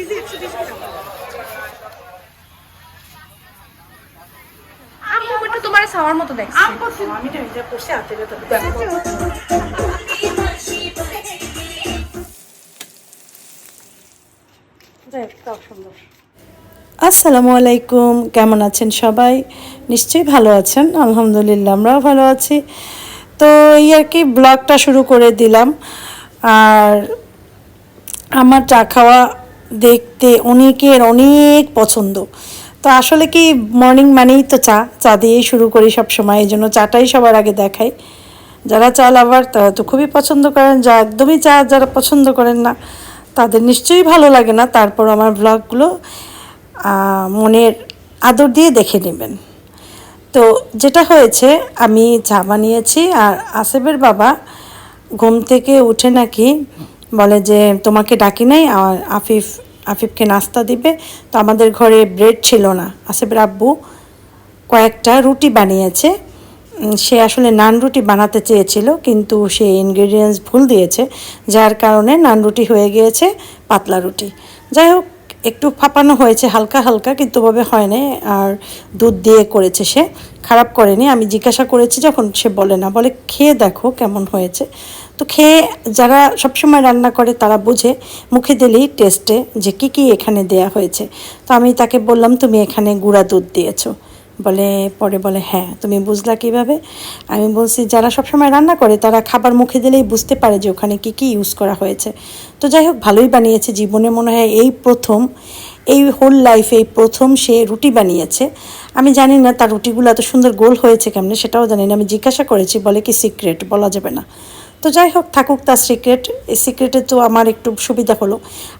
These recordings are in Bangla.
কেজি একশো বিশ টাকা আমি একটু তোমার খাওয়ার মতো দেখছি আম করছি আমি তো এটা করছি হাতে ব্যথা যাই তাও সুন্দর আসসালামু আলাইকুম কেমন আছেন সবাই নিশ্চয়ই ভালো আছেন আলহামদুলিল্লাহ আমরাও ভালো আছি তো এই আর কি ব্লগটা শুরু করে দিলাম আর আমার চা খাওয়া দেখতে অনেকের অনেক পছন্দ। তো আসলে কি মর্নিং মানেই তো চা। চা দিয়েই শুরু করি সব সময় এই জন্য চাটাই সবার আগে দেখাই। যারা চা লাভার তারা তো খুবই পছন্দ করেন। যা একদমই চা যারা পছন্দ করেন না, তাদের নিশ্চয়ই ভালো লাগে না। তারপর আমার ব্লগগুলো মনের আদর দিয়ে দেখে নেবেন। তো যেটা হয়েছে, আমি চা বানিয়েছি আর আসেফের বাবা ঘুম থেকে উঠে নাকি বলে যে, তোমাকে ডাকি নাই আর আফিফ, আফিফকে নাস্তা দিবে। তো আমাদের ঘরে ব্রেড ছিল না। আসেফের আব্বু কয়েকটা রুটি বানিয়েছে। সে আসলে নান রুটি বানাতে চেয়েছিল, কিন্তু সে ইনগ্রেডিয়েন্টস ভুল দিয়েছে, যার কারণে নান রুটি হয়ে গিয়েছে পাতলা রুটি। যাই হোক, একটু ফাঁপানো হয়েছে, হালকা হালকা, কিন্তু ওভাবে হয় না আর দুধ দিয়ে করেছে সে। খারাপ করেনি। আমি জিজ্ঞাসা করেছি যখন, সে বলে, না, বলে, খেয়ে দেখো কেমন হয়েছে। তো খেয়ে যারা সবসময় রান্না করে তারা বুঝে, মুখে দিলেই টেস্টে যে কী কী এখানে দেয়া হয়েছে। তো আমি তাকে বললাম, তুমি এখানে গুঁড়া দুধ দিয়েছ। বলে, পরে বলে হ্যাঁ তুমি বুঝলা কীভাবে? আমি বলছি, যারা সবসময় রান্না করে তারা খাবার মুখে দিলেই বুঝতে পারে যে ওখানে কী কী ইউজ করা হয়েছে। তো যাই হোক, ভালোই বানিয়েছে। জীবনে মনে হয় এই প্রথম, এই হোল লাইফে এই প্রথম সে রুটি বানিয়েছে। আমি জানি না তার রুটিগুলো এত সুন্দর গোল হয়েছে কেমনে, সেটাও জানি না। আমি জিজ্ঞাসা করেছি, বলে কি সিক্রেট বলা যাবে না। তো যাই হোক, থাকুক তার সিক্রেট এই সিক্রেটে তো আমার একটু সুবিধা হলো।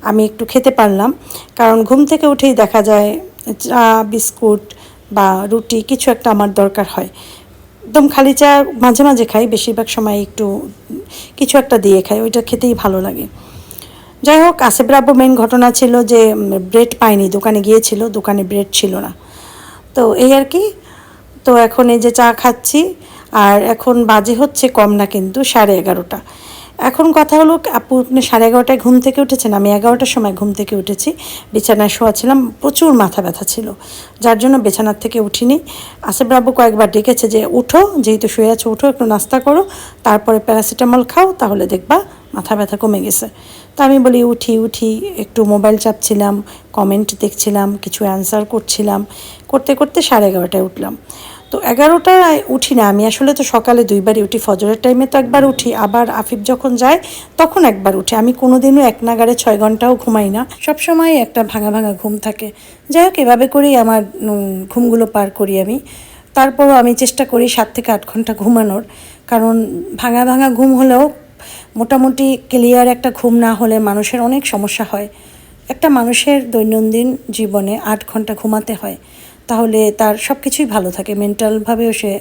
আমি একটু খেতে পারলাম। কারণ ঘুম থেকে উঠেই দেখা যায়, চা, বিস্কুট বা রুটি কিছু একটা আমার দরকার হয়। একদম খালি চা মাঝে মাঝে খাই, বেশিরভাগ সময় একটু কিছু একটা দিয়ে খাই, ওইটা খেতেই ভালো লাগে। যাই হোক, আসেফ রাব্বু মেন ঘটনা ছিল যে ব্রেড পাইনি, দোকানে গিয়েছিল, দোকানে ব্রেড ছিল না। তো এই আর কি। তো এখন এই যে চা খাচ্ছি আর এখন বাজে হচ্ছে কম না কিন্তু, সাড়ে এগারোটা। এখন কথা হলো, আপু আপনি সাড়ে এগারোটায় ঘুম থেকে উঠেছেন? আমি এগারোটার সময় ঘুম থেকে উঠেছি। বিছানায় শোয়া ছিলাম, প্রচুর মাথা ব্যথা ছিল। যার জন্য বিছানার থেকে উঠিনি। আসেফ বাবু কয়েকবার ডেকেছে যে, উঠো, যেহেতু শুয়ে আছো, উঠো, একটু নাস্তা করো। তারপরে প্যারাসিটামল খাও, তাহলে দেখবা মাথা ব্যথা কমে গেছে। তা আমি বলি, উঠি উঠি। একটু মোবাইল চাপছিলাম, কমেন্ট দেখছিলাম, কিছু অ্যান্সার করছিলাম। করতে করতে সাড়ে এগারোটায় উঠলাম। তো এগারোটায় উঠি না, আমি আসলে তো সকালে দুইবারই উঠি, ফজরের টাইমে তো একবার উঠি, আবার আফিফ যখন যায় তখন একবার উঠি, আমি কোনোদিনও এক নাগারে ছয় ঘন্টাও ঘুমাই না সবসময় একটা ভাঙা ভাঙা ঘুম থাকে, যাই হোক এভাবে করেই আমার ঘুমগুলো পার করি আমি, তারপরও আমি চেষ্টা করি সাত থেকে আট ঘণ্টা ঘুমানোর, কারণ ভাঙা ভাঙা ঘুম হলেও মোটামুটি ক্লিয়ার একটা ঘুম না হলে মানুষের অনেক সমস্যা হয়, একটা মানুষের দৈনন্দিন জীবনে আট ঘণ্টা ঘুমাতে হয় তাহলে তার সব কিছুই ভালো থাকে মেন্টালভাবেও সে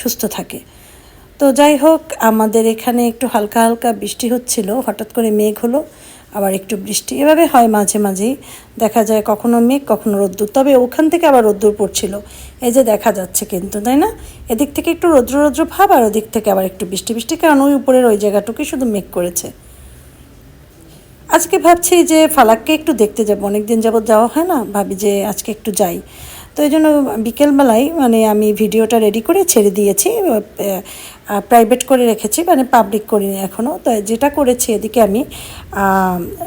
সুস্থ থাকে। তো যাই হোক, আমাদের এখানে একটু হালকা হালকা বৃষ্টি হচ্ছিল, হঠাৎ করে মেঘ হলো, আবার একটু বৃষ্টি। এভাবে হয় মাঝে মাঝেই। দেখা যায় কখনো মেঘ, কখনো রোদ্দুর, তবে ওখান থেকে আবার রোদ্দুর পড়ছিল। এই যে দেখা যাচ্ছে কিন্তু, তাই না? এদিক থেকে একটু রৌদ্র রৌদ্র ভাব, আর ওদিক থেকে আবার একটু বৃষ্টি বৃষ্টি, কারণ ওই উপরের ওই জায়গাটুকুই শুধু মেঘ করেছে। আজকে ভাবছি যে ফালাককে একটু দেখতে যাব। অনেকদিন যাবত যাওয়া হয় না, ভাবি যে আজকে একটু যাই। তো এই জন্য বিকেলবেলায় মানে আমি ভিডিওটা রেডি করে ছেড়ে দিয়েছি। প্রাইভেট করে রেখেছি মানে পাবলিক করিনি এখনও তো যেটা করেছি এদিকে আমি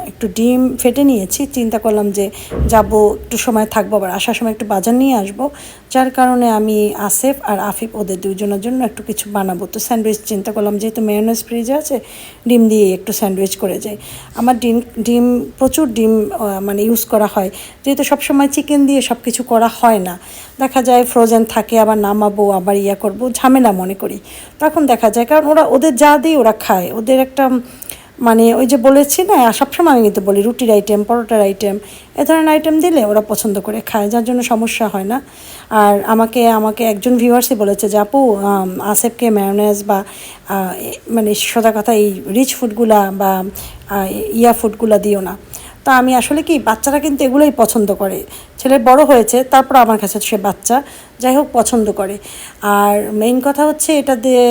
একটু ডিম ফেটে নিয়েছি। চিন্তা করলাম যে যাব, একটু সময় থাকব, আবার আসার সময় একটু বাজার নিয়ে আসব। যার কারণে আমি আসেফ আর আফিফ ওদের দুজনের জন্য একটু কিছু বানাবো। তো স্যান্ডউইচ চিন্তা করলাম, যেহেতু মেয়নেজ ফ্রিজে আছে, ডিম দিয়ে একটু স্যান্ডউইচ করে যাই। আমার ডিম ডিম, প্রচুর ডিম মানে ইউজ করা হয়। যেহেতু সবসময় চিকেন দিয়ে সব কিছু করা হয় না। দেখা যায় ফ্রোজেন থাকে, আবার নামাবো, আবার ইয়া করব, ঝামেলা মনে করি। তখন দেখা যায়। কারণ ওরা, ওদের যা দিই ওরা খায়। ওদের একটা মানে ওই যে বলেছি না, সবসময় আমি কিন্তু বলি, রুটির আইটেম পরোটার আইটেম এ ধরনের আইটেম দিলে ওরা পছন্দ করে খায়, যার জন্য সমস্যা হয় না। আর আমাকে আমাকে একজন ভিউয়ার্সই বলেছে যে, আপু আসেফকে ম্যায়োনেজ বা মানে সোজা কথা, এই রিচ ফুডগুলা বা ইয়া ফুডগুলা দিও না। তা আমি আসলে কি, বাচ্চারা কিন্তু এগুলোই পছন্দ করে। ছেলে বড় হয়েছে, তারপর আমার কাছে সে বাচ্চা, যাই হোক পছন্দ করে। আর মেইন কথা হচ্ছে এটা দিয়ে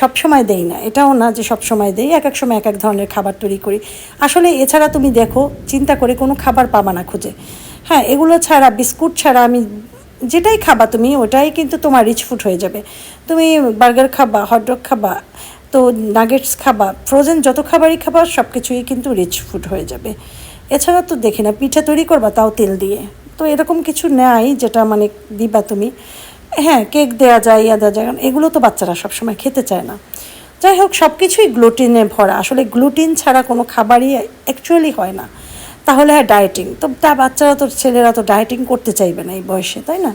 সব সময় দেই না, এটাও না যে সব সময় দেই এক এক সময় এক এক ধরনের খাবার তৈরি করি। আসলে এছাড়া তুমি দেখো, চিন্তা করে কোনো খাবার পাবা না খুঁজে। হ্যাঁ এগুলো ছাড়া, বিস্কুট ছাড়া আমি যেটাই খাবা তুমি, ওটাই কিন্তু তোমার রিচ ফুড হয়ে যাবে। তুমি বার্গার খাবা হটডগ খাবা, তো নাগেটস খাবা ফ্রোজেন যত খাবারই খাবা সব কিছুই কিন্তু রিচ ফুড হয়ে যাবে। এছাড়া তো দেখি না, পিঠা তৈরি করবা তাও তেল দিয়ে। তো এরকম কিছু নেয় যেটা মানে দিবা তুমি। হ্যাঁ কেক দেওয়া যায়, ইয়া দেওয়া যায় এগুলো তো বাচ্চারা সবসময় খেতে চায় না। যাই হোক সব কিছুই গ্লুটিনে ভরা। আসলে গ্লুটিন ছাড়া কোনো খাবারই অ্যাকচুয়ালি হয় না। তাহলে হ্যাঁ ডায়েটিং তো তা বাচ্চারা তো, ছেলেরা তো ডায়েটিং করতে চাইবে না এই বয়সে, তাই না?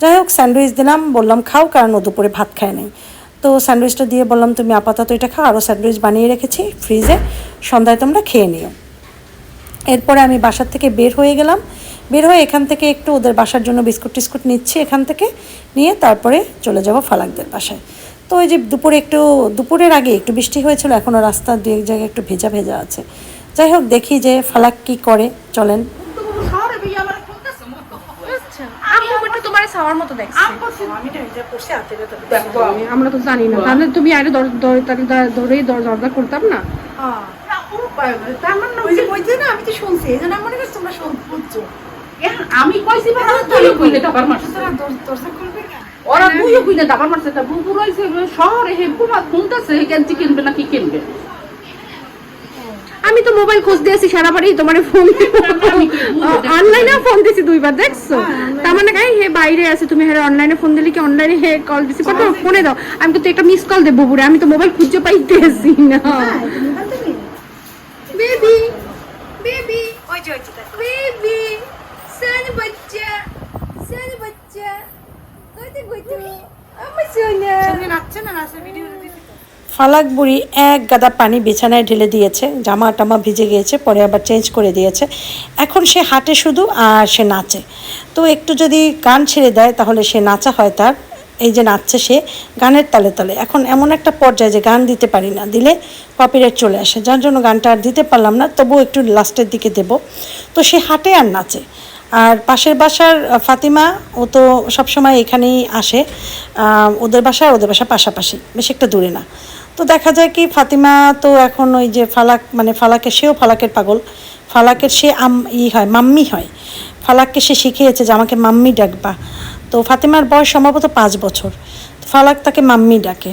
যাই হোক স্যান্ডউইচ দিলাম, বললাম খাও, কারণ ও দুপুরে ভাত খায় নাই। তো স্যান্ডউইচটা দিয়ে বললাম, তুমি আপাতত এটা খাও আরও স্যান্ডউইচ বানিয়ে রেখেছি ফ্রিজে সন্ধ্যায় তোমরা খেয়ে নিও। এরপরে আমি বাসার থেকে বের হয়ে গেলাম। বের হয়ে এখান থেকে একটু ওদের বাসার জন্য বিস্কুট টিস্কুট নিচ্ছি এখান থেকে। নিয়ে তারপরে চলে যাব ফালাকদের বাসায়। তো ওই যে দুপুরে একটু দুপুরের আগে একটু বৃষ্টি হয়েছিল এখনও রাস্তা দু এক জায়গায় একটু ভেজা ভেজা আছে। যাই হোক দেখি যে ফালাক কি করে চলেন। আমরা তো জানি না। তাহলে তুমি আরে দর- দরজা করতাম না? হ্যাঁ। তার মানে ওই যে বলছে না আমি তো শুনছি এই জন্য মনে করছি তোমরা শুন আমি কইছি বা তুই কইলে দাবার মারছে। তোরা দর- দরজা না ওরা বুঝে কইলে দাবার মারছে। তা বুবু রইছে শহরে হে খুনতেছে হে কিনবে না কি কিনবে? আমি তো মোবাইল খোঁজ দিয়েছি সারা বাড়ি তোমার ফোন অনলাইনে ফোন দিয়েছি দুইবার দেখছ? তার মানে কাই হে বাইরে আছে তুমি হ্যাঁ অনলাইনে ফোন দিলে কি অনলাইনে হে কল দিছি? কত ফোনে দাও। আমি তো একটা মিস কল দেবো বুড়ে আমি তো মোবাইল খুঁজে পাইতেছি না। বেবি ফালাক বুড়ি এক গাদা পানি বিছানায় ঢেলে দিয়েছে, জামা টামা ভিজে গিয়েছে, পরে আবার চেঞ্জ করে দিয়েছে। এখন সে হাঁটে শুধু আর সে নাচে। তো একটু যদি গান ছেড়ে দেয়, তাহলে সে নাচা হয় তার। এই যে নাচছে সে গানের তালে তালে। এখন এমন একটা পর্যায়ে যে গান দিতে পারি না, দিলে কপিরাইট চলে আসে। যার জন্য গানটা আর দিতে পারলাম না, তবুও একটু লাস্টের দিকে দেব। তো সে হাঁটে আর নাচে। আর পাশের বাসার ফাতিমা, ও তো সবসময় এখানেই আসে। ওদের বাসা ওদের বাসা পাশাপাশি, বেশি একটা দূরে না। তো দেখা যায় কি, ফাতিমা তো এখন ওই যে ফালাক মানে ফালাকের, সেও ফালাকের পাগল। ফালাকের সে আম, ই হয়, মাম্মি হয়। ফালাককে সে শিখিয়েছে যে আমাকে মাম্মি ডাকবা। তো ফাতিমার বয়স সম্ভবত পাঁচ বছর। ফালাক তাকে মাম্মি ডাকে।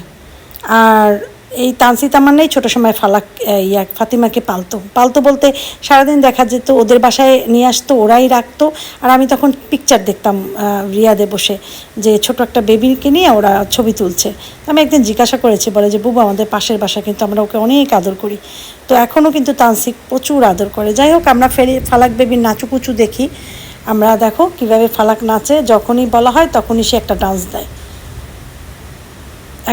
আর এই তানসি তামান্নাই ছোটো সময় ফালাক ইয়া, ফাতিমাকে পালতো। পালতো বলতে সারাদিন দেখা যেত, ওদের বাসায় নিয়ে আসতো, ওরাই রাখতো। আর আমি তখন পিকচার দেখতাম রিয়াদে বসে, যে ছোট একটা বেবিকে নিয়ে ওরা ছবি তুলছে। আমি একদিন জিজ্ঞাসা করেছি, বলে যে, বুবু, আমাদের পাশের বাসা কিন্তু আমরা ওকে অনেক আদর করি। তো এখনও কিন্তু তানসিক প্রচুর আদর করে। যাই হোক, আমরা ফেরি, ফালাক বেবির নাচুকুচু দেখি। আমরা দেখো কীভাবে ফালাক নাচে যখনই বলা হয় তখনই সে একটা ডান্স দেয়।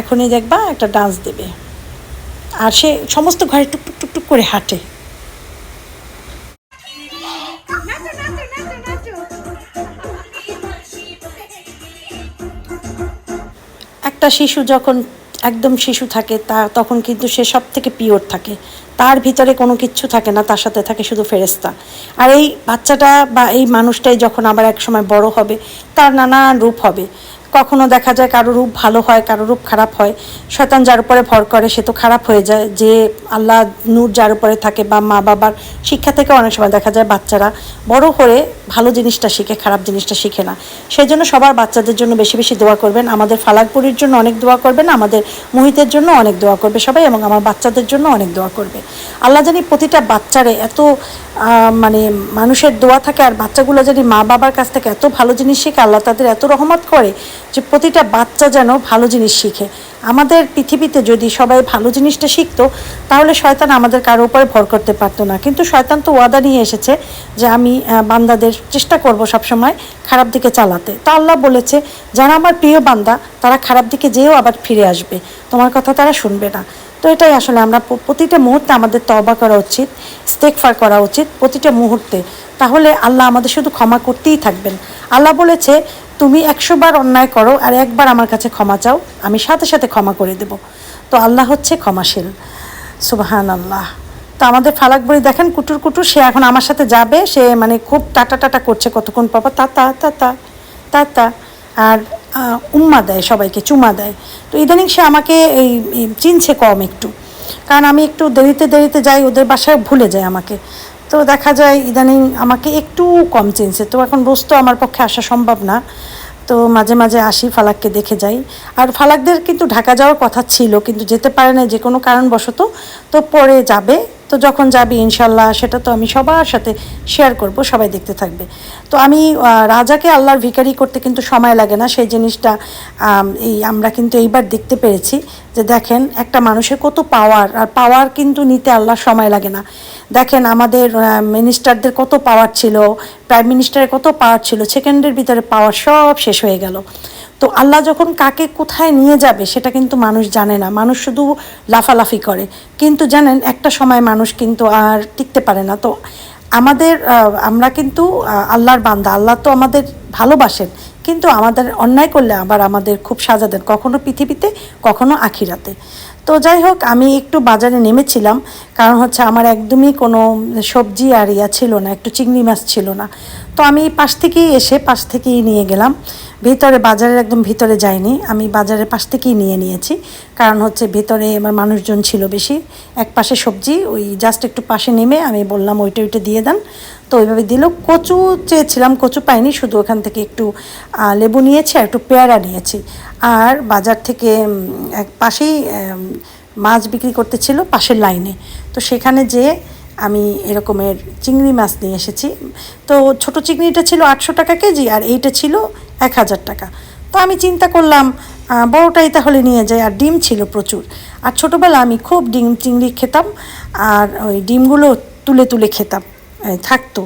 এখনই দেখবা একটা ডান্স দেবে। আর সে সমস্ত ঘরে টুক টুক টুক টুক করে হাঁটে। একটা শিশু যখন একদম শিশু থাকে তা তখন কিন্তু সে সব থেকে পিওর থাকে। তার ভিতরে কোনো কিচ্ছু থাকে না, তার সাথে থাকে শুধু ফেরেস্তা আর এই বাচ্চাটা বা এই মানুষটাই যখন আবার এক সময় বড় হবে, তার নানান রূপ হবে। কখনো দেখা যায় কারও রূপ ভালো হয়, কারও রূপ খারাপ হয়। শয়তান যার উপরে ভর করে, সে তো খারাপ হয়ে যায়। যে আল্লাহ নূর যার উপরে থাকে বা মা বাবার শিক্ষা থেকে অনেক সময় দেখা যায় বাচ্চারা বড় হয়ে ভালো জিনিসটা শিখে, খারাপ জিনিসটা শিখে না। সেই জন্য সবার বাচ্চাদের জন্য বেশি বেশি দোয়া করবেন। আমাদের ফালাকপুরির জন্য অনেক দোয়া করবেন, আমাদের মুহিতের জন্য অনেক দোয়া করবে সবাই এবং আমার বাচ্চাদের জন্য অনেক দোয়া করবে। আল্লাহ জানি প্রতিটা বাচ্চারে এত মানে মানুষের দোয়া থাকে আর বাচ্চাগুলো যদি মা বাবার কাছ থেকে এত ভালো জিনিস শিখে, আল্লাহ তাদের এত রহমত করে যে প্রতিটা বাচ্চা যেন ভালো জিনিস শিখে। আমাদের পৃথিবীতে যদি সবাই ভালো জিনিসটা শিখতো, তাহলে শয়তান আমাদের কারও উপরে ভর করতে পারতো না। কিন্তু শয়তান তো ওয়াদা নিয়ে এসেছে যে আমি বান্দাদের চেষ্টা করব সবসময় খারাপ দিকে চালাতে। তো আল্লাহ বলেছে, যারা আমার প্রিয় বান্দা, তারা খারাপ দিকে যেও আবার ফিরে আসবে। তোমার কথা তারা শুনবে না। তো এটাই আসলে আমরা প্রতিটা মুহূর্তে আমাদের তবা করা উচিত স্টেকফার করা উচিত প্রতিটা মুহূর্তে। তাহলে আল্লাহ আমাদের শুধু ক্ষমা করতেই থাকবেন। আল্লাহ বলেছে তুমি একশো বার অন্যায় করো আর একবার আমার কাছে ক্ষমা চাও, আমি সাথে সাথে ক্ষমা করে দেব। তো আল্লাহ হচ্ছে ক্ষমাশীল। সুবাহান আল্লাহ তো আমাদের ফালাক বড়ি দেখেন কুটুর কুটুর, সে এখন আমার সাথে যাবে, সে মানে খুব টাটা টাটা করছে কতক্ষণ পাপা তা তা তা আর উম্মা দেয়, সবাইকে চুমা দেয়। তো ইদানিং সে আমাকে এই চিনছে কম একটু। কারণ আমি একটু দেরিতে দেরিতে যাই, ওদের বাসায় ভুলে যায় আমাকে। তো দেখা যায় ইদানিং আমাকে একটু কম চিনছে তো এখন বস্তু আমার পক্ষে আসা সম্ভব না। তো মাঝে মাঝে আসি ফালাককে দেখে যাই। আর ফালাকদের কিন্তু ঢাকা যাওয়ার কথা ছিল, কিন্তু যেতে পারে না যে কোনো কারণবশত। তো পরে যাবে তো যখন যাবি, ইনশাল্লাহ, সেটা তো আমি সবার সাথে শেয়ার করব, সবাই দেখতে থাকবে। তো আমি রাজাকে আল্লাহর ভিকারি করতে কিন্তু সময় লাগে না, সেই জিনিসটা এই আমরা কিন্তু এইবার দেখতে পেরেছি যে দেখেন, একটা মানুষের কত পাওয়ার আর পাওয়ার কিন্তু নিতে আল্লাহর সময় লাগে না। দেখেন, আমাদের মিনিস্টারদের কত পাওয়ার ছিল প্রাইম মিনিস্টারের কত পাওয়ার ছিল সেকেন্ডের ভিতরে পাওয়ার সব শেষ হয়ে গেল। তো আল্লাহ যখন কাকে কোথায় নিয়ে যাবে সেটা কিন্তু মানুষ জানে না। মানুষ শুধু লাফালাফি করে। কিন্তু জানেন, একটা সময় মানুষ কিন্তু আর টিকতে পারে না। তো আমাদের আমরা কিন্তু আল্লাহর বান্দা। আল্লাহ তো আমাদের ভালোবাসেন। কিন্তু আমাদের অন্যায় করলে আবার আমাদের খুব সাজা দেন। কখনো পৃথিবীতে, কখনো আখিরাতে। তো যাই হোক, আমি একটু বাজারে নেমেছিলাম। কারণ হচ্ছে আমার একদমই কোনো সবজি আর ইয়া ছিল না। একটু চিংড়ি মাছ ছিল না। তো আমি পাশ থেকেই এসে, পাশ থেকেই নিয়ে গেলাম। ভিতরে, বাজারের একদম ভিতরে যাইনি। আমি বাজারের পাশ থেকেই নিয়ে নিয়েছি। কারণ হচ্ছে ভিতরে আমার মানুষজন ছিল বেশি। এক পাশে সবজি, ওই জাস্ট একটু পাশে নেমে আমি বললাম, ওইটা ওইটা দিয়ে দেন। তো ওইভাবে দিল। কচু চেয়েছিলাম, কচু পাইনি, শুধু ওখান থেকে একটু লেবু নিয়েছি আর একটু পেয়ারা নিয়েছি। আর বাজার থেকে এক পাশেই মাছ বিক্রি করতেছিল পাশের লাইনে। তো সেখানে যেয়ে আমি এরকমের চিংড়ি মাছ নিয়ে এসেছি। তো ছোট চিংড়িটা ছিল আটশো টাকা কেজি আর এইটা ছিল এক হাজার টাকা। তো আমি চিন্তা করলাম বড়টাই তাহলে নিয়ে যাই। আর ডিম ছিল প্রচুর। আর ছোটোবেলা আমি খুব ডিম চিংড়ি খেতাম আর ওই ডিমগুলো তুলে তুলে খেতাম। থাকতো।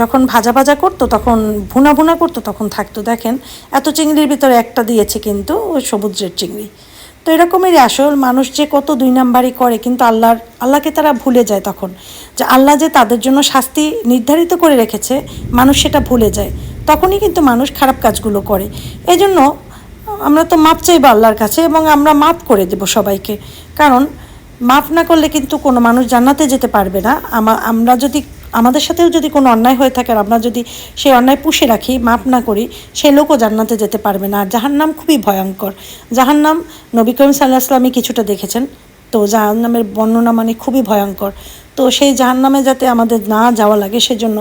যখন ভাজা ভাজা করতো, তখন ভুনা ভুনা করতো, তখন থাকতো। দেখেন, এত চিংড়ির ভিতরে একটা দিয়েছে কিন্তু ওই সবুজের চিংড়ি। তো এরকমেরই আসল, মানুষ যে কত দুই নাম্বারই করে, কিন্তু আল্লাহর, আল্লাহকে তারা ভুলে যায় তখন। যে আল্লাহ যে তাদের জন্য শাস্তি নির্ধারিত করে রেখেছে, মানুষ সেটা ভুলে যায়। তখনই কিন্তু মানুষ খারাপ কাজগুলো করে। এই জন্য আমরা তো মাপ চাইব আল্লাহর কাছে এবং আমরা মাপ করে দেব সবাইকে। কারণ মাপ না করলে কিন্তু কোনো মানুষ জান্নাতে যেতে পারবে না। আমা- আমরা যদি আমাদের সাথেও যদি কোনো অন্যায় হয়ে থাকে আর আমরা যদি সেই অন্যায় পুষে রাখি মাপ না করি, সে লোকও জান্নাতে যেতে পারবে না। আর জাহান্নাম খুবই ভয়ঙ্কর। জাহান্নাম নবী করিম সাল্লাহ আসলামী কিছুটা দেখেছেন। তো জাহার নামের বর্ণনা মানে খুবই ভয়ঙ্কর। তো সেই জাহান্নামে যাতে আমাদের না যাওয়া লাগে, সেজন্য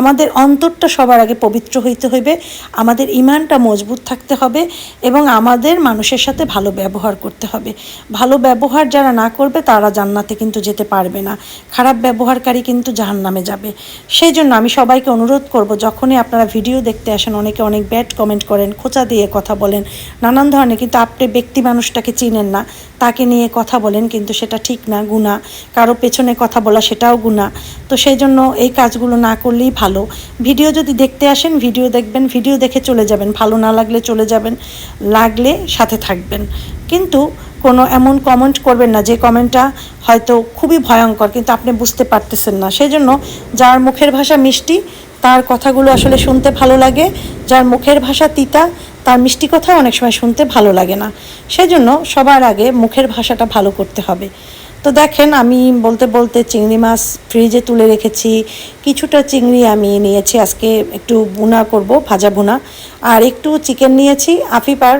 আমাদের অন্তরটা সবার আগে পবিত্র হইতে হইবে, আমাদের ইমানটা মজবুত থাকতে হবে এবং আমাদের মানুষের সাথে ভালো ব্যবহার করতে হবে। ভালো ব্যবহার যারা না করবে, তারা জান্নাতে কিন্তু যেতে পারবে না। খারাপ ব্যবহারকারী কিন্তু জাহান্নামে যাবে। সেই জন্য আমি সবাইকে অনুরোধ করব, যখনই আপনারা ভিডিও দেখতে আসেন, অনেকে অনেক ব্যাড কমেন্ট করেন, খোঁচা দিয়ে কথা বলেন, নানান ধরনের কিন্তু আপনি ব্যক্তি মানুষটাকে চিনেন না, তাকে নিয়ে কথা বলেন, কিন্তু সেটা ঠিক না গুণা কারও পেছনে কথা বলা সেটাও গুণা। তো সেই জন্য এই কাজগুলো না করলেই ভালো। ভিডিও যদি দেখতে আসেন, ভিডিও দেখবেন, ভিডিও দেখে চলে যাবেন। ভালো না লাগলে চলে যাবেন, লাগলে সাথে থাকবেন। কিন্তু কোনো এমন কমেন্ট করবেন না, যে কমেন্টটা হয়তো খুবই ভয়ঙ্কর, কিন্তু আপনি বুঝতে পারতেছেন না। সেই জন্য যার মুখের ভাষা মিষ্টি, তার কথাগুলো আসলে শুনতে ভালো লাগে। যার মুখের ভাষা তিতা, তার মিষ্টি কথা অনেক সময় শুনতে ভালো লাগে না। সেজন্য সবার আগে মুখের ভাষাটা ভালো করতে হবে। তো দেখেন, আমি বলতে বলতে চিংড়ি মাছ ফ্রিজে তুলে রেখেছি। কিছুটা চিংড়ি আমি নিয়েছি, আজকে একটু বুনা করব, ভাজা বুনা আর একটু চিকেন নিয়েছি আফিপার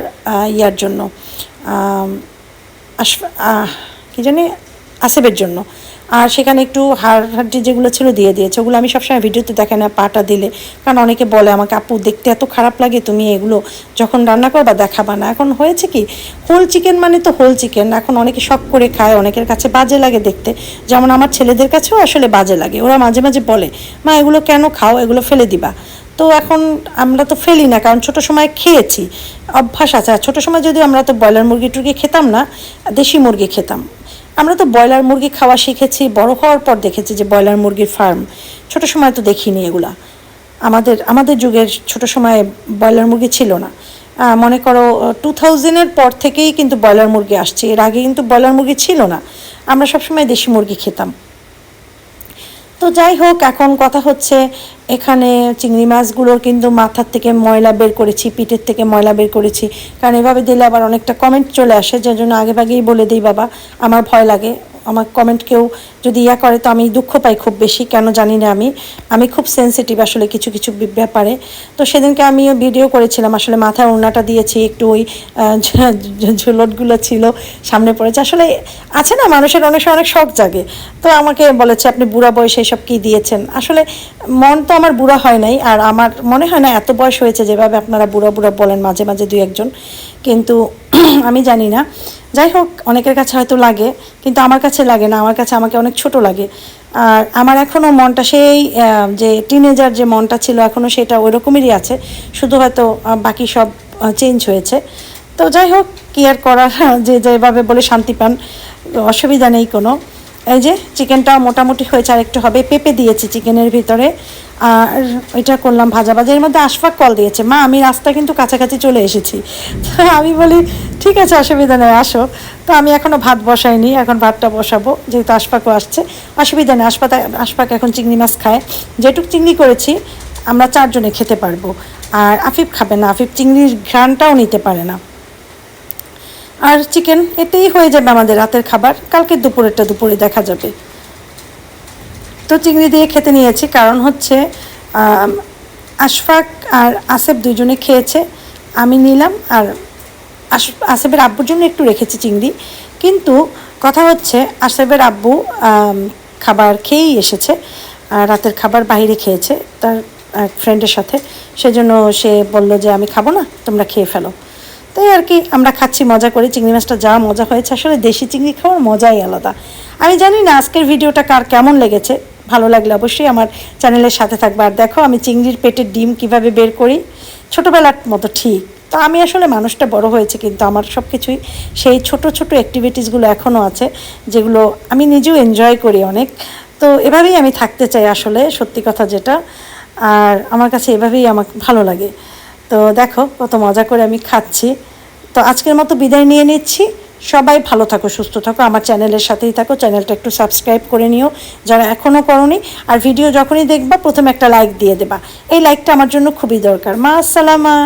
ইয়ার জন্য। আস কি জানি আসেবের জন্য। আর সেখানে একটু হাড় হাড্ডি যেগুলো ছিল দিয়ে দিয়েছে, ওগুলো আমি সবসময় ভিডিওতে দেখে না, পাটা দিলে। কারণ অনেকে বলে আমাকে, আপু, দেখতে এত খারাপ লাগে তুমি এগুলো যখন রান্না করবা দেখাবা না। এখন হয়েছে কি হোল চিকেন মানে তো হোল চিকেন এখন অনেকে শখ করে খায়, অনেকের কাছে বাজে লাগে দেখতে। যেমন আমার ছেলেদের কাছেও আসলে বাজে লাগে। ওরা মাঝে মাঝে বলে, মা, এগুলো কেন খাও? এগুলো ফেলে দিবা। তো এখন আমরা তো ফেলি না, কারণ ছোট সময় খেয়েছি। অভ্যাস আছে। আর ছোটো সময় যদি আমরা তো ব্রয়লার মুরগি টুরগি খেতাম না, দেশি মুরগি খেতাম। আমরা তো ব্রয়লার মুরগি খাওয়া শিখেছি, বড় হওয়ার পর দেখেছি যে ব্রয়লার মুরগির ফার্ম ছোট সময় তো দেখিনি এগুলা। আমাদের আমাদের যুগের ছোট সময়ে ব্রয়লার মুরগি ছিল না। মনে করো টু থাউজেন্ডের পর থেকেই কিন্তু ব্রয়লার মুরগি আসছে। এর আগে কিন্তু ব্রয়লার মুরগি ছিল না। আমরা সবসময় দেশি মুরগি খেতাম। তো যাই হোক, এখন কথা হচ্ছে এখানে চিংড়ি মাছগুলোর কিন্তু মাথার থেকে ময়লা বের করেছি, পিঠের থেকে ময়লা বের করেছি। কারণ এভাবে দিলে আবার অনেকটা কমেন্ট চলে আসে, যার জন্য আগে ভাগেই বলে দিই বাবা, আমার ভয় লাগে। আমার কমেন্ট কেউ যদি ইয়া করে, তো আমি দুঃখ পাই খুব বেশি, কেন জানি না আমি। আমি খুব সেনসিটিভ আসলে কিছু কিছু ব্যাপারে। তো সেদিনকে আমি ভিডিও করেছিলাম, আসলে মাথায় ওড়নাটা দিয়েছি, একটু ওই ঝুলটগুলো ছিল সামনে পড়েছে। আসলে আছে না, মানুষের অনেক সময় অনেক শখ জাগে। তো আমাকে বলেছে, আপনি বুড়া বয়সে এসব কী দিয়েছেন? আসলে মন তো আমার বুড়া হয় নাই, আর আমার মনে হয় না এত বয়স হয়েছে যেভাবে আপনারা বুড়া বুড়া বলেন মাঝে মাঝে দুই একজন। কিন্তু আমি জানি না। যাই হোক, অনেকের কাছে হয়তো লাগে, কিন্তু আমার কাছে লাগে না, আমার কাছে আমাকে অনেক ছোট লাগে। আর আমার এখনও মনটা সেই যে টিনেজার যে মনটা ছিল এখনও সেটা ওই রকমেরই আছে। শুধু হয়তো বাকি সব চেঞ্জ হয়েছে। তো যাই হোক, কি আর করার, যে যেভাবে বলে শান্তি পান, অসুবিধা নেই কোনো। এই যে চিকেনটা মোটামুটি হয়েছে, আর একটু হবে, পেঁপে দিয়েছি চিকেনের ভিতরে। আর এটা করলাম ভাজা। ভাজা, এর মধ্যে আশফাক কল দিয়েছে, মা, আমি রাস্তা কিন্তু কাছাকাছি চলে এসেছি। তো আমি বলি, ঠিক আছে, অসুবিধা নেই, আসো। তো আমি এখনও ভাত বসাইনি, এখন ভাতটা বসাবো, যেহেতু আশফাকও আসছে। অসুবিধা নেই আশপাক আশফাক এখন চিংড়ি মাছ খায়। যেটুক চিংড়ি করেছি, আমরা চারজনে খেতে পারব। আর আফিফ খাবে না, আফিফ চিংড়ির ঘ্রাণটাও নিতে পারে না। আর চিকেন এতেই হয়ে যাবে আমাদের রাতের খাবার। কালকে দুপুরেরটা দুপুরে দেখা যাবে। তো চিংড়ি দিয়ে খেতে নিয়েছি, কারণ হচ্ছে আশফাক আর আসেফ দুজনে খেয়েছে। আমি নিলাম আর আসেফের আব্বুর জন্য একটু রেখেছি চিংড়ি। কিন্তু কথা হচ্ছে, আসেফের আব্বু খাবার খেয়েই এসেছে, আর রাতের খাবার বাইরে খেয়েছে তার ফ্রেন্ডের সাথে। সেজন্য সে বলল যে, আমি খাব না, তোমরা খেয়ে ফেলো। তাই আর কি, আমরা খাচ্ছি, মজা করে, চিংড়ি মাছটা যা মজা হয়েছে, আসলে দেশি চিংড়ি খাওয়ার মজাই আলাদা। আমি জানি না আজকের ভিডিওটা কার কেমন লেগেছে, ভালো লাগলে অবশ্যই আমার চ্যানেলের সাথে থাকবে। আর দেখো, আমি চিংড়ির পেটের ডিম কীভাবে বের করি, ছোটোবেলার মতো ঠিক। তো আমি আসলে মানুষটা বড় হয়েছে, কিন্তু আমার সব কিছুই সেই ছোট ছোট অ্যাক্টিভিটিসগুলো এখনও আছে, যেগুলো আমি নিজেও এনজয় করি অনেক। তো এভাবেই আমি থাকতে চাই আসলে, সত্যি কথা যেটা। আর আমার কাছে এভাবেই আমার ভালো লাগে। তো দেখো, কত মজা করে আমি খাচ্ছি। তো আজকের মতো বিদায় নিয়ে নিচ্ছি। সবাই ভালো থাকো, সুস্থ থাকো, আমার চ্যানেলের সাথেই থাকো। চ্যানেলটা একটু সাবস্ক্রাইব করে নিও যারা এখনও করনি। আর ভিডিও যখনই দেখবা, প্রথমে একটা লাইক দিয়ে দেবা। এই লাইকটা আমার জন্য খুবই দরকার। মা, আসসালামা।